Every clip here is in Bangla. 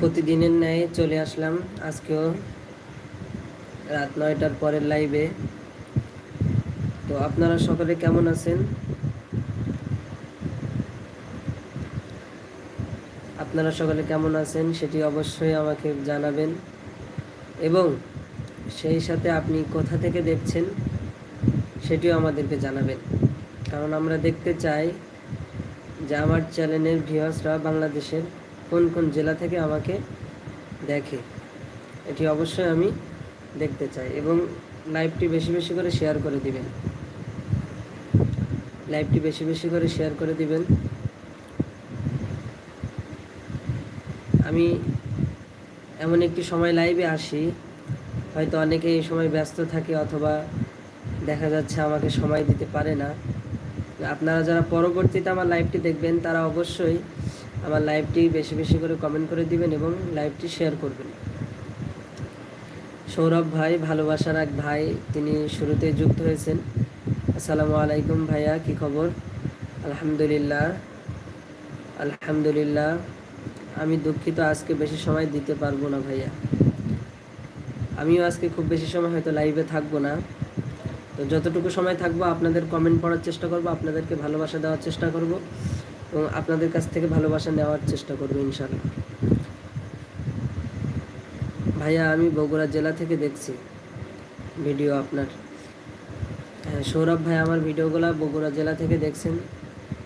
প্রতিদিনের ন্যায় চলে আসলাম। আজকেও রাত নয়টার পরের লাইভে তো আপনারা সকলে কেমন আছেন? আপনারা সকলে কেমন আছেন সেটি অবশ্যই আমাকে জানাবেন। এবং সেই সাথে আপনি কোথা থেকে দেখছেন সেটিও আমাদেরকে জানাবেন। কারণ আমরা দেখতে চাই যে আমার চ্যানেলের ভিউয়ার্সরা বাংলাদেশের কোন কোন জেলা থেকে আমাকে দেখে, এটি অবশ্যই আমি দেখতে চাই এবং লাইভটি বেশি বেশি করে শেয়ার করে দিবেন। লাইভটি বেশি বেশি করে শেয়ার করে দিবেন। আমি এমন একটি সময় লাইভে আসি, হয়তো অনেকে এই সময় ব্যস্ত থাকে অথবা দেখা যাচ্ছে আমাকে সময় দিতে পারে না। আপনারা যারা পরবর্তীতে আমার লাইভটি দেখবেন, তারা অবশ্যই আমার লাইভটি বেশি বেশি করে কমেন্ট করে দিবেন এবং লাইভটি শেয়ার করবেন। সৌরভ ভাই, ভালোবাসার এক ভাই, তিনি শুরুতে যুক্ত হয়েছেন। আসসালামু আলাইকুম ভাইয়া, কি খবর? আলহামদুলিল্লাহ আলহামদুলিল্লাহ। আমি দুঃখিত, আজকে বেশি সময় দিতে পারব না ভাইয়া। আমিও আজকে খুব বেশি সময় হয়তো লাইভে থাকব না। তো যতটুকু সময় থাকব, আপনাদের কমেন্ট পড়ার চেষ্টা করব, আপনাদেরকে ভালোবাসা দেওয়ার চেষ্টা করব। এবং আপনাদের কাছ থেকে ভালোবাসা নেওয়ার চেষ্টা করব ইনশাল্লাহ ভাইয়া, আমি বগুড়া জেলা থেকে দেখছি ভিডিও আপনার। হ্যাঁ সৌরভ ভাই, আমার ভিডিওগুলো বগুড়া জেলা থেকে দেখছেন।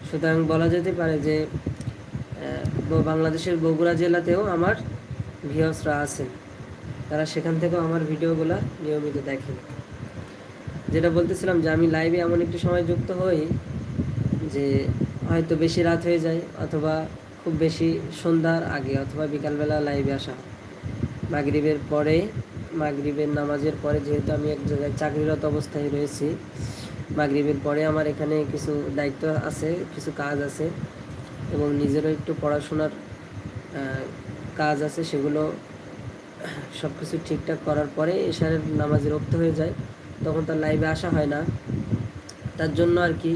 সুতরাং বলা যেতে পারে যে বাংলাদেশের বগুড়া জেলাতেও আমার ভিউসরা আছেন। তারা সেখান থেকেও আমার ভিডিওগুলো নিয়মিত দেখেন। যেটা বলতেছিলাম যে, আমি লাইভে এমন একটি সময় যুক্ত হই যে হয়তো বেশি রাত হয়ে যায় অথবা খুব বেশি সন্ধ্যার আগে অথবা বিকালবেলা লাইভে আসা। মাগরিবের পরে, মাগরিবের নামাজের পরে যেহেতু আমি এক জায়গায় চাকরিরত অবস্থায় রয়েছি, মাগরিবের পরে আমার এখানে কিছু দায়িত্ব আছে, কিছু কাজ আছে এবং নিজেরও একটু পড়াশোনার কাজ আছে সেগুলো সব কিছু ঠিকঠাক করার পরে এশারের নামাজে রক্ত হয়ে যায়। তখন তার লাইভে আসা হয় না। তার জন্য আর কি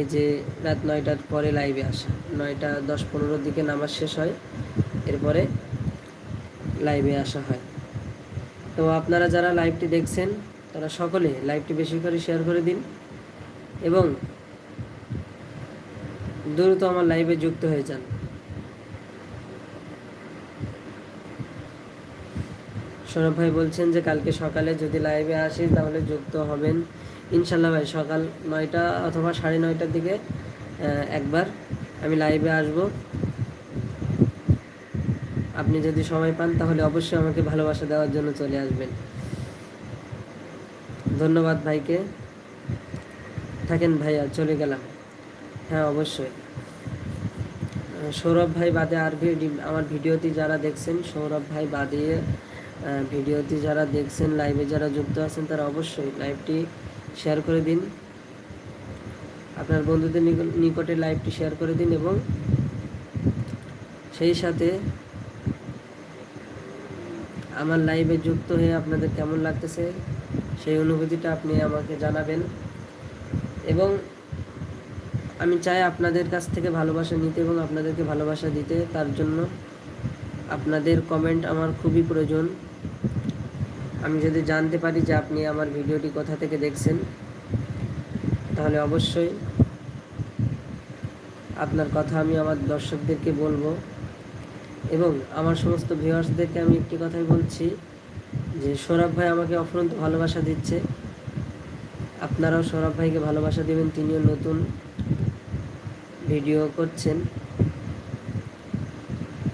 এই যে রাত নয়টার পরে লাইভে আসা। নয়টা দশ পনেরোর দিকে নামাজ শেষ হয়, এরপরে লাইভে আসা হয়। তো আপনারা যারা লাইভটি দেখছেন, তারা সকলে লাইভটি বেশি করে শেয়ার করে দিন এবং দ্রুত আমার লাইভে যুক্ত হয়ে যান। সৌরভ ভাই বলছেন যে, কালকে সকালে যদি লাইভে আসি, তাহলে যুক্ত হবেন ইনশাল্লাহ ভাই, সকাল নয়টা অথবা সাড়ে নয়টার দিকে একবার আমি লাইভে আসব। আপনি যদি সময় পান, তাহলে অবশ্যই আমাকে ভালোবাসা দেওয়ার জন্য চলে আসবেন। ধন্যবাদ ভাইকে। থাকেন ভাইয়া চলে গেলাম। হ্যাঁ অবশ্যই। সৌরভ ভাই বাদে আর আমার ভিডিওটি যারা দেখছেন, সৌরভ ভাই বাদে ভিডিওটি যারা দেখছেন লাইভে যারা যুক্ত আছেন, তারা অবশ্যই লাইভটি শেয়ার করে দিন। আপনার বন্ধুদের নিকটে লাইভটি শেয়ার করে দিন এবং সেই সাথে আমার লাইভে যুক্ত হয়ে আপনাদের কেমন লাগতেছে সেই অনুভূতিটা আপনি আমাকে জানাবেন। এবং আমি চাই আপনাদের কাছ থেকে ভালোবাসা নিতে এবং আপনাদেরকে ভালোবাসা দিতে। তার জন্য আপনাদের কমেন্ট আমার খুবই প্রয়োজন। আমি যদি জানতে পারি যে আপনি আমার ভিডিওটি কোথা থেকে দেখছেন, তাহলে অবশ্যই আপনার কথা আমি আমার দর্শকদেরকে বলব এবং আমার সমস্ত ভিউয়ার্সদেরকে আমি একটি কথাই বলছি যে সৌরভ ভাই আমাকে অফরন্ত ভালোবাসা দিচ্ছে। আপনারাও সৌরভ ভাইকে ভালোবাসা দেবেন, তিনিও নতুন ভিডিও করছেন।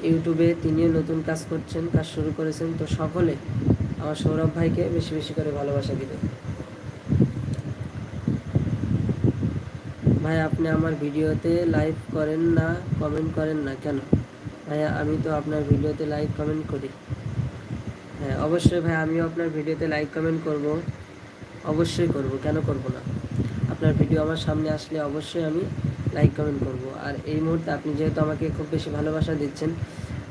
ইউটিউবে তিনিও নতুন কাজ করছেন, কাজ শুরু করেছেন। তো সকলে আমার সৌরভ ভাইকে বেশি বেশি করে ভালোবাসা দিবেন ভাই, আপনি আমার ভিডিওতে লাইভ করেন না কমেন্ট করেন না কেন? ভাইয়া আমি তো আপনার ভিডিওতে লাইক কমেন্ট করি। হ্যাঁ অবশ্যই ভাই, আমিও আপনার ভিডিওতে লাইক কমেন্ট করব। অবশ্যই করব, কেন করব না? আপনার ভিডিও আমার সামনে আসলে অবশ্যই আমি লাইক কমেন্ট করব। আর এই মুহূর্তে আপনি যেহেতু আমাকে খুব বেশি ভালোবাসা দিচ্ছেন,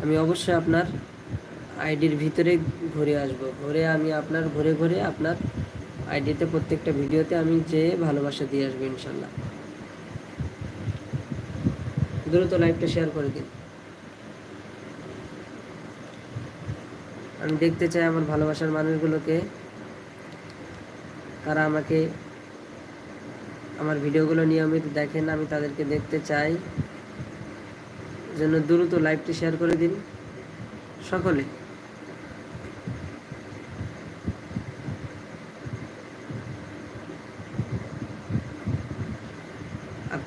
আমি অবশ্যই আপনার আইডির ভিতরে ঘুরে আসব। ঘুরে আমি আপনার, ঘুরে ঘুরে আপনার আইডিতে প্রত্যেকটা ভিডিওতে আমি যেয়ে ভালোবাসা দিয়ে আসব, ইনশাল্লাহ। দ্রুত লাইভটা শেয়ার করে দিন। আমি দেখতে চাই আমার ভালোবাসার মানুষগুলোকে। তারা আমাকে, আমার ভিডিওগুলো নিয়মিত দেখেন, আমি তাদেরকে দেখতে চাই। জন্য দ্রুত লাইভটি শেয়ার করে দিন সকলে।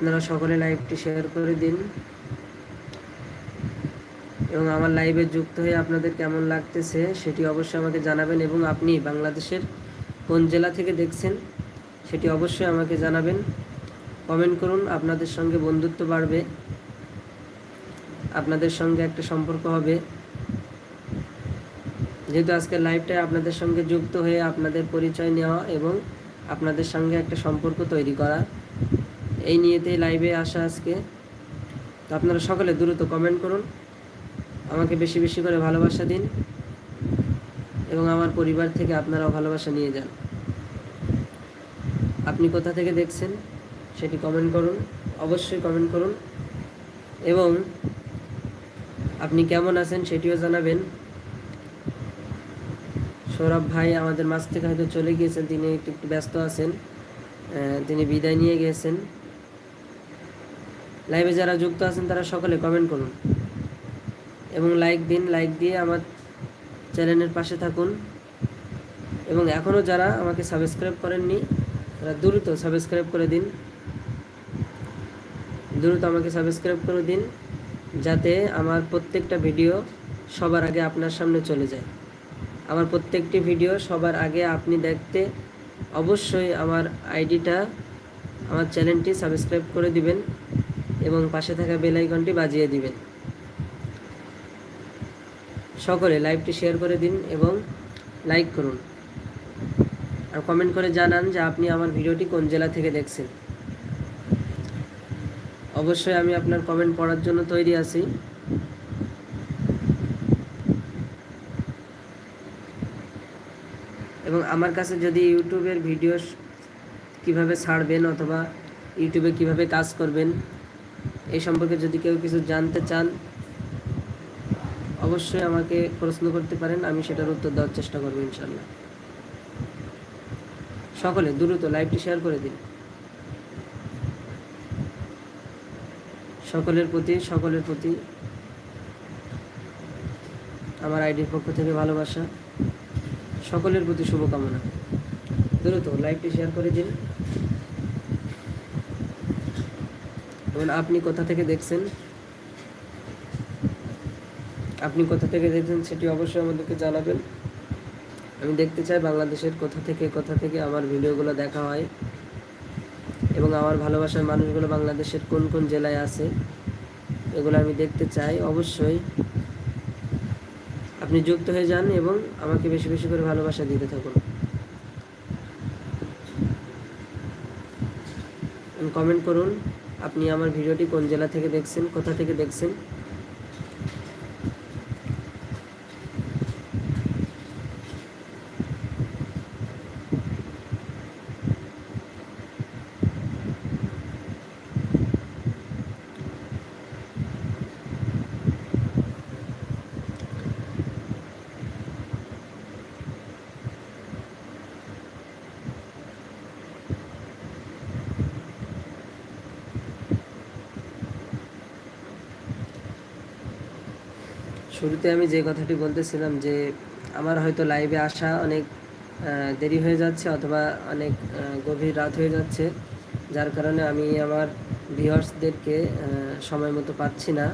আপনারা সকলে লাইভটি শেয়ার করে দিন। এবং আমার লাইভে যুক্ত হয়ে আপনাদের কেমন লাগতেছে সেটি অবশ্যই আমাকে জানাবেন এবং আপনি বাংলাদেশের কোন জেলা থেকে দেখছেন সেটি অবশ্যই আমাকে জানাবেন। কমেন্ট করুন, আপনাদের সঙ্গে বন্ধুত্ব বাড়বে, আপনাদের সঙ্গে একটা সম্পর্ক হবে। যেহেতু আজকের লাইভটায় আপনাদের সঙ্গে যুক্ত হয়ে আপনাদের পরিচয় নেওয়া এবং আপনাদের সঙ্গে একটা সম্পর্ক তৈরি করা। এই নিয়েতেই লাইভে আসা আজকে। তো আপনারা সকলে দ্রুত কমেন্ট করুন। আমাকে বেশি বেশি করে ভালোবাসা দিন এবং আমার পরিবার থেকে আপনারাও ভালোবাসা নিয়ে যান। আপনি কোথা থেকে দেখছেন সেটি কমেন্ট করুন। অবশ্যই কমেন্ট করুন। এবং আপনি কেমন আছেন সেটিও জানাবেন। সৌরভ ভাই আমাদের মাছ থেকে হয়তো চলে গিয়েছেন, তিনি একটু একটু ব্যস্ত আছেন তিনি বিদায় নিয়ে গিয়েছেন। লাইভে যারা যুক্ত আছেন, তারা সকলে কমেন্ট করুন। এবং লাইক দিন লাইক দিয়ে আমার চ্যানেলের পাশে থাকুন। এবং এখনও যারা আমাকে সাবস্ক্রাইব করেননি, তারা দ্রুত সাবস্ক্রাইব করে দিন। দ্রুত আমাকে সাবস্ক্রাইব করে দিন, যাতে আমার প্রত্যেকটা ভিডিও সবার আগে আপনার সামনে চলে যায়। আমার প্রত্যেকটি ভিডিও সবার আগে আপনি দেখতে অবশ্যই আমার আইডিটা আমার চ্যানেলটি সাবস্ক্রাইব করে দিবেন। এবং পাশে থাকা বেল আইকনটি বাজিয়ে দিবেন। সকলে লাইভটি শেয়ার করে দিন এবং লাইক করুন। আর কমেন্ট করে জানান যে আপনি আমার ভিডিওটি কোন জেলা থেকে দেখছেন। অবশ্যই আমি আপনার কমেন্ট পড়ার জন্য তৈরি আছি। এবং আমার কাছে যদি ইউটিউবের ভিডিও কীভাবে ছাড়বেন অথবা ইউটিউবে কীভাবে কাজ করবেন এই সম্পর্কে যদি কেউ কিছু জানতে চান, অবশ্যই আমাকে প্রশ্ন করতে পারেন, আমি সেটার উত্তর দেওয়ার চেষ্টা করব ইনশাল্লাহ সকলে দ্রুত লাইভটি শেয়ার করে দিন। সকলের প্রতি সকলের প্রতি আমার আইডির পক্ষ থেকে ভালোবাসা, সকলের প্রতি শুভকামনা। দ্রুত লাইভটি শেয়ার করে দিন। এবং আপনি কোথা থেকে দেখছেন? আপনি কোথা থেকে দেখছেন সেটি অবশ্যই আমাদেরকে জানাবেন। আমি দেখতে চাই বাংলাদেশের কোথা থেকে কোথা থেকে আমার ভিডিওগুলো দেখা হয় এবং আমার ভালোবাসার মানুষগুলো বাংলাদেশের কোন কোন জেলায় আছে, এগুলো আমি দেখতে চাই অবশ্যই। আপনি যুক্ত হয়ে যান এবং আমাকে বেশি বেশি করে ভালোবাসা দিতে থাকুন। কমেন্ট করুন। আপনি আমার ভিডিওটি কোন জেলা থেকে দেখছেন কোথা থেকে দেখছেন? শুরুতে আমি যে কথাটি বলতেছিলাম যে আমার হয়তো লাইভে আসা অনেক দেরি হয়ে যাচ্ছে অথবা অনেক গভীর রাত হয়ে যাচ্ছে। যার কারণে আমি আমার ভিউয়ার্সদেরকে সময় মতো পাচ্ছি না।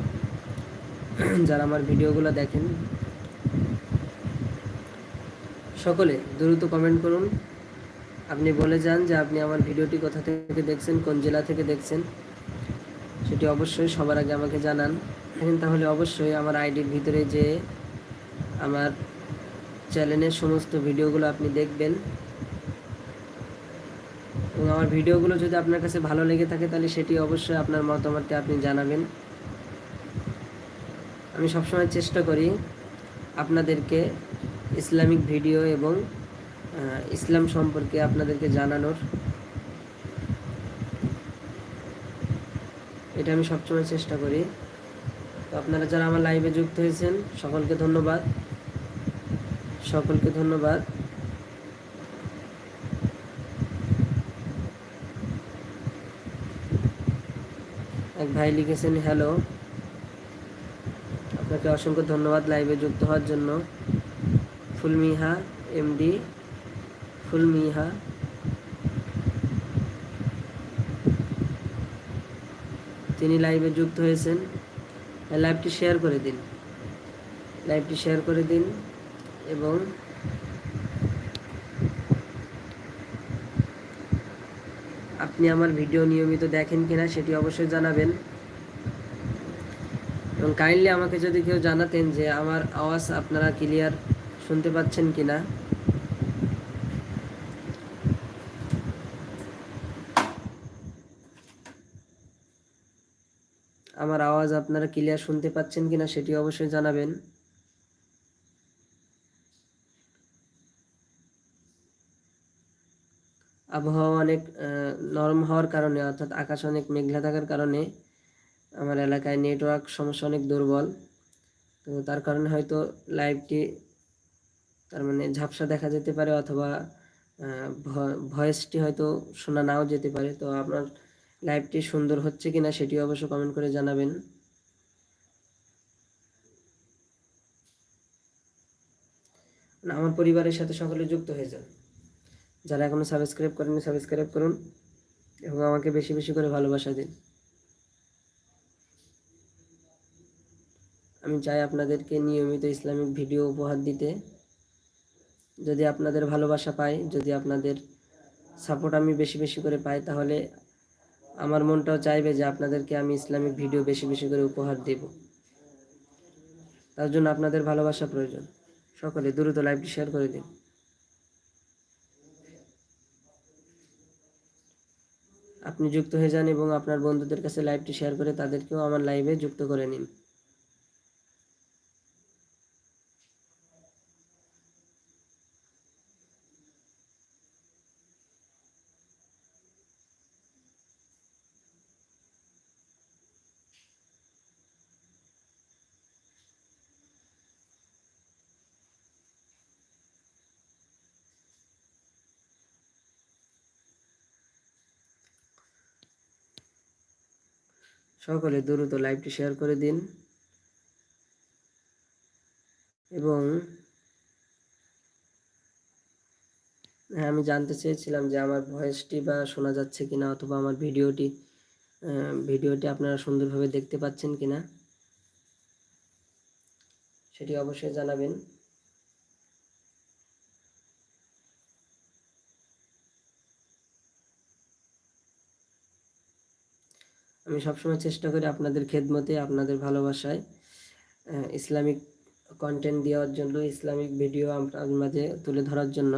যারা আমার ভিডিওগুলো দেখেন। সকলে দ্রুত কমেন্ট করুন। আপনি বলে যান যে আপনি আমার ভিডিওটি কোথা থেকে দেখছেন, কোন জেলা থেকে দেখছেন। সেটি অবশ্যই সবার আগে আমাকে জানান। থাকেন তাহলে অবশ্যই আমার আইডির ভিতরে যে আমার চ্যানেলের সমস্ত ভিডিওগুলো আপনি দেখবেন। এবং আমার ভিডিওগুলো যদি আপনার কাছে ভালো লেগে থাকে তাহলে সেটি অবশ্যই আপনার মতামতটি আপনি জানাবেন। আমি সবসময় চেষ্টা করি আপনাদেরকে ইসলামিক ভিডিও এবং ইসলাম সম্পর্কে আপনাদেরকে জানানোর। এটা আমি সবসময় চেষ্টা করি। তো আপনারা যারা আমার লাইভে যুক্ত হয়েছেন, সকলকে ধন্যবাদ। সকলকে ধন্যবাদ। এক ভাই লিখেছেন হ্যালো আপনাকে অসংখ্য ধন্যবাদ লাইভে যুক্ত হওয়ার জন্য। ফুলমিহা এমডি ফুলমিহা। তিনি লাইভে যুক্ত হয়েছেন। লাইভটি শেয়ার করে দিন। লাইভটি শেয়ার করে দিন এবং আপনি আমার ভিডিও নিয়মিত দেখেন কিনা সেটি অবশ্যই জানাবেন। এবং কাইন্ডলি আমাকে যদি কেউ জানাতেন যে আমার আওয়াজ আপনারা ক্লিয়ার শুনতে পাচ্ছেন কিনা আমার আওয়াজ আপনারা ক্লিয়ার শুনতে পাচ্ছেন কিনা সেটি অবশ্যই জানাবেন। আবহাওয়া অনেক নরম হওয়ার কারণে অর্থাৎ আকাশ অনেক মেঘলা থাকার কারণে আমার এলাকায় নেটওয়ার্ক সমস্যা অনেক দুর্বল। তো তার কারণে হয়তো লাইভটি তার মানে ঝাপসা দেখা যেতে পারে অথবা ভয়েসটি হয়তো শোনা নাও যেতে পারে। তো আপনার লাইভটি সুন্দর হচ্ছে কিনা সেটি অবশ্য কমেন্ট করে জানাবেন। আমার পরিবারের সাথে সকলে যুক্ত হয়ে যান। যারা এখনও সাবস্ক্রাইব করেনি সাবস্ক্রাইব করুন এবং আমাকে বেশি বেশি করে ভালোবাসা দিন। আমি চাই আপনাদেরকে নিয়মিত ইসলামিক ভিডিও উপহার দিতে। যদি আপনাদের ভালোবাসা পাই, যদি আপনাদের সাপোর্ট আমি বেশি বেশি করে পাই, তাহলে আমার মনটাও চাইবে যে আপনাদেরকে আমি ইসলামিক ভিডিও বেশি বেশি করে উপহার দেব। তার জন্য আপনাদের ভালোবাসা প্রয়োজন। সকলে দ্রুত লাইভটি শেয়ার করে দিন। আপনি যুক্ত হয়ে যান এবং আপনার বন্ধুদের কাছে লাইভটি শেয়ার করে তাদেরকেও আমার লাইভে যুক্ত করে নিন। সকলে দ্রুত লাইভটি শেয়ার করে দিন। এবং হ্যাঁ আমি জানতে চেয়েছিলাম যে আমার ভয়েসটি বা শোনা যাচ্ছে কিনা অথবা আমার ভিডিওটি ভিডিওটি আপনারা সুন্দরভাবে দেখতে পাচ্ছেন কিনা, সেটি অবশ্যই জানাবেন। আমি সবসময় চেষ্টা করি আপনাদের খেদমতে, আপনাদের ভালোবাসায় ইসলামিক কন্টেন্ট দেওয়ার জন্য, ইসলামিক ভিডিও আপনার মাঝে তুলে ধরার জন্য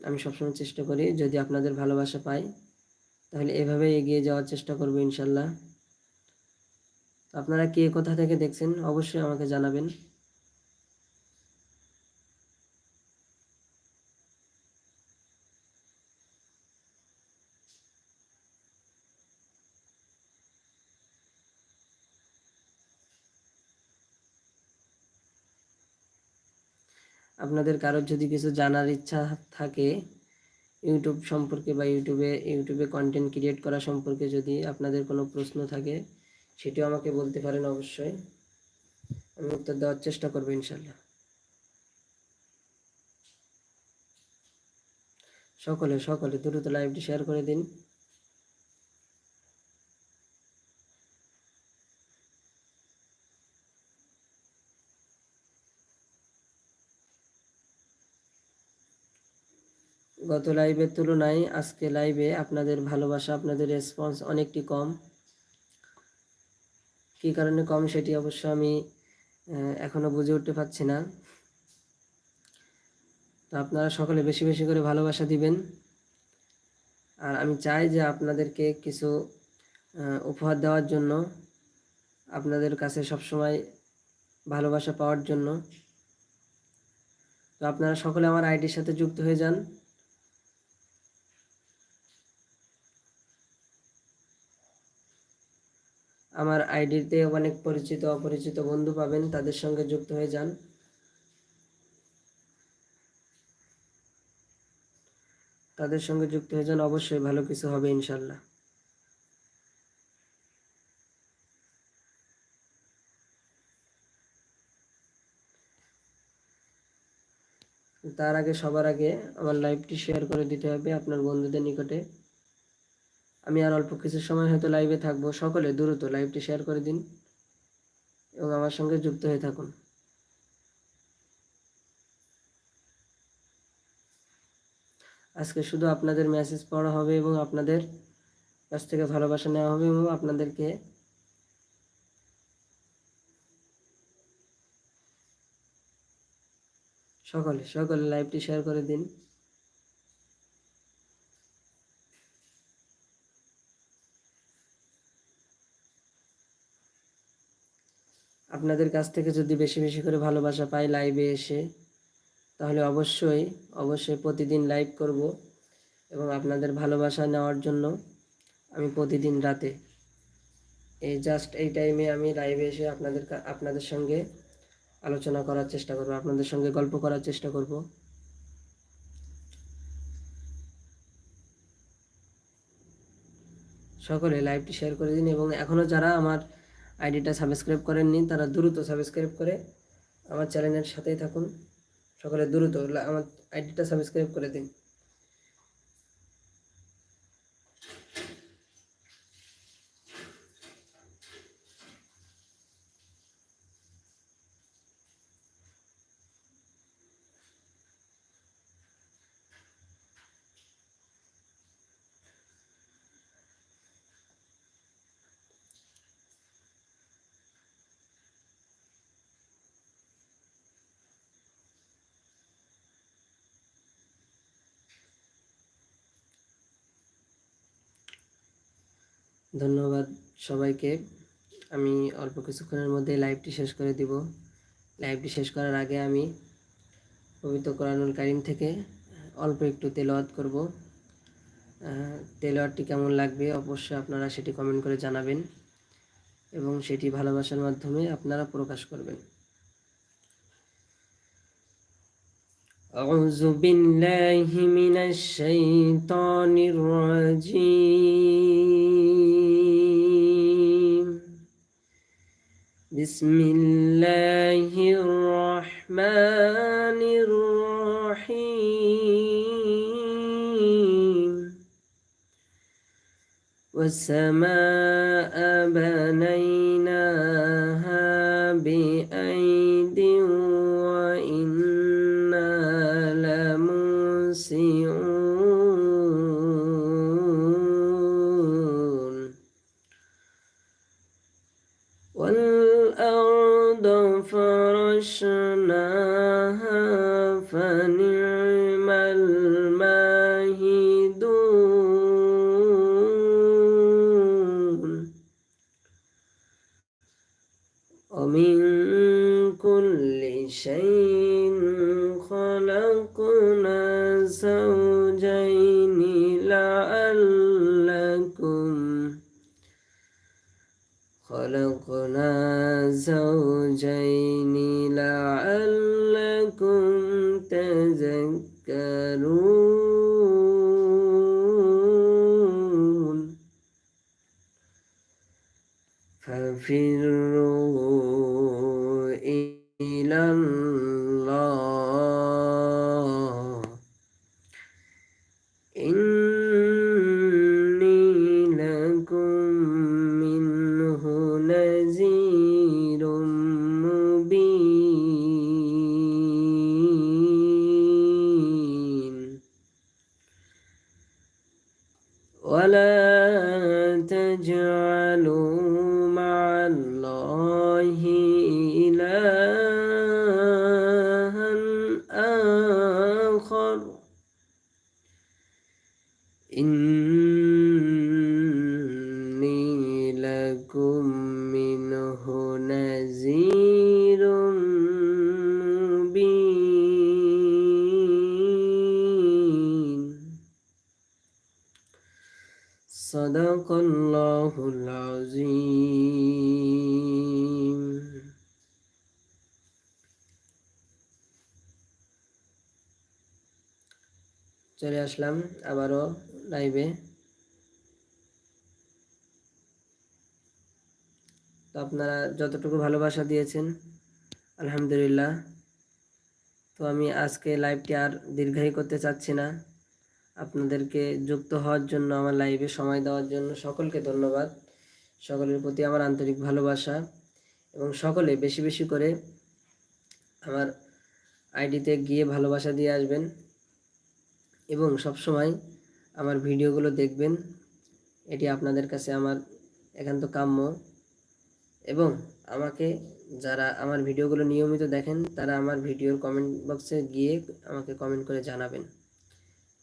আমি সবসময় চেষ্টা করি। যদি আপনাদের ভালোবাসা পাই, তাহলে এভাবে এগিয়ে যাওয়ার চেষ্টা করব ইনশাল্লাহ। আপনারা কে কোথা থেকে দেখছেন, অবশ্যই আমাকে জানাবেন। আপনাদের কারোর যদি কিছু জানার ইচ্ছা থাকে, ইউটিউব সম্পর্কে বা ইউটিউবে ইউটিউবে কন্টেন্ট ক্রিয়েট করা সম্পর্কে যদি আপনাদের কোনো প্রশ্ন থাকে, সেটিও আমাকে বলতে পারেন অবশ্যই। আমি উত্তর দেওয়ার চেষ্টা করব ইনশাল্লাহ সকলে সকলে দ্রুত লাইভটি শেয়ার করে দিন। গত লাইভের তুলনায় আজকে লাইভে আপনাদের ভালোবাসা, আপনাদের রেসপন্স অনেকটি কম। কী কারণে কম সেটি অবশ্য আমি এখনও বুঝে উঠতে পারছি না। তো আপনারা সকলে বেশি বেশি করে ভালোবাসা দিবেন। আর আমি চাই যে আপনাদেরকে কিছু উপহার দেওয়ার জন্য, আপনাদের কাছে সবসময় ভালোবাসা পাওয়ার জন্য। তো আপনারা সকলে আমার আইডির সাথে যুক্ত হয়ে যান। আমার আইডিতে অনেক পরিচিত, অপরিচিত বন্ধু পাবেন, তাদের সঙ্গে যুক্ত হয়ে যান। তাদের সঙ্গে যুক্ত হয়ে যান, অবশ্যই ভালো কিছু হবে ইনশাল্লাহ তার আগে সবার আগে আমার লাইভটি শেয়ার করে দিতে হবে আপনার বন্ধুদের নিকটে। আমি আর অল্প কিছু সময় হয়তো লাইভে থাকব। সকলে দ্রুত লাইভটি শেয়ার করে দিন এবং আমার সঙ্গে যুক্ত হয়ে থাকুন। আজকে শুধু আপনাদের মেসেজ পড়া হবে এবং আপনাদের কাছ থেকে ভালোবাসা নেওয়া হবে এবং আপনাদেরকে সকলে সকলে লাইভটি শেয়ার করে দিন। আপনাদের কাছ থেকে যদি বেশি বেশি করে ভালোবাসা পাই লাইভে এসে, তাহলে অবশ্যই অবশ্যই প্রতিদিন লাইভ করব এবং আপনাদের ভালোবাসা নেওয়ার জন্য আমি প্রতিদিন রাতে এই জাস্ট এই টাইমে আমি লাইভে এসে আপনাদের আপনাদের সঙ্গে আলোচনা করার চেষ্টা করব, আপনাদের সঙ্গে গল্প করার চেষ্টা করব। সকলে লাইভটি শেয়ার করে দিন এবং এখনও যারা আমার আইডিটা সাবস্ক্রাইব করেননি, তারা দ্রুত সাবস্ক্রাইব করে আমার চ্যানেলের সাথেই থাকুন। সকলে দ্রুত আমার আইডিটা সাবস্ক্রাইব করে দিন। ধন্যবাদ সবাইকে আমি অল্প কিছুক্ষণের মধ্যে লাইভটি শেষ করে দিব লাইভটি শেষ করার আগে আমি পবিত্র কোরআনুল কারিম থেকে অল্প একটু তেলাওয়াত করব তেলাওয়াতটি কেমন লাগবে অবশ্যই আপনারা সেটি কমেন্ট করে জানাবেন এবং সেটি ভালোবাসার মাধ্যমে আপনারা প্রকাশ করবেন أعوذ بالله من الشيطان الرجيم بسم الله الرحمن الرحيم. والسماء بنيناها زوجين لعلكم خلقنا زوجين لعلكم تذكرون ففروا আল্লাহুল আজিম চলে আসলাম আবারও লাইভে তো আপনারা যতটুকু ভালোবাসা দিয়েছেন, আলহামদুলিল্লাহ। তো আমি আজকে লাইভটি আর দীর্ঘায়ী করতে চাচ্ছি না। আপনাদেরকে যুক্ত হওয়ার জন্য, আমার লাইভে সময় দেওয়ার জন্য সকলকে ধন্যবাদ। সকলের প্রতি আমার আন্তরিক ভালোবাসা এবং সকলে বেশি বেশি করে আমার আইডিতে গিয়ে ভালোবাসা দিয়ে আসবেন এবং সবসময় আমার ভিডিওগুলো দেখবেন। এটি আপনাদের কাছে আমার একান্ত কাম্য এবং আমাকে যারা আমার ভিডিওগুলো নিয়মিত দেখেন, তারা আমার ভিডিওর কমেন্ট বক্সে গিয়ে আমাকে কমেন্ট করে জানাবেন।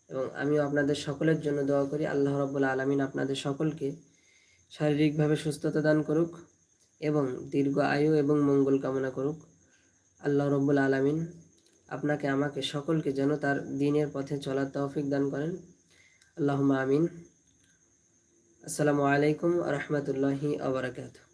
এবং আমিও আপনাদের সকলের জন্য দোয়া করি। আল্লাহ রব্বুল আলমিন আপনাদের সকলকে শারীরিকভাবে সুস্থতা দান করুক এবং দীর্ঘ আয়ু এবং মঙ্গল কামনা করুক। আল্লাহ রব্বুল আলমিন আপনাকে, আমাকে, সকলকে যেন তার দিনের পথে চলার তৌফিক দান করেন। আল্লাহ আমিন। আসসালামু আলাইকুম রহমতুল্লাহি আবরাকাতু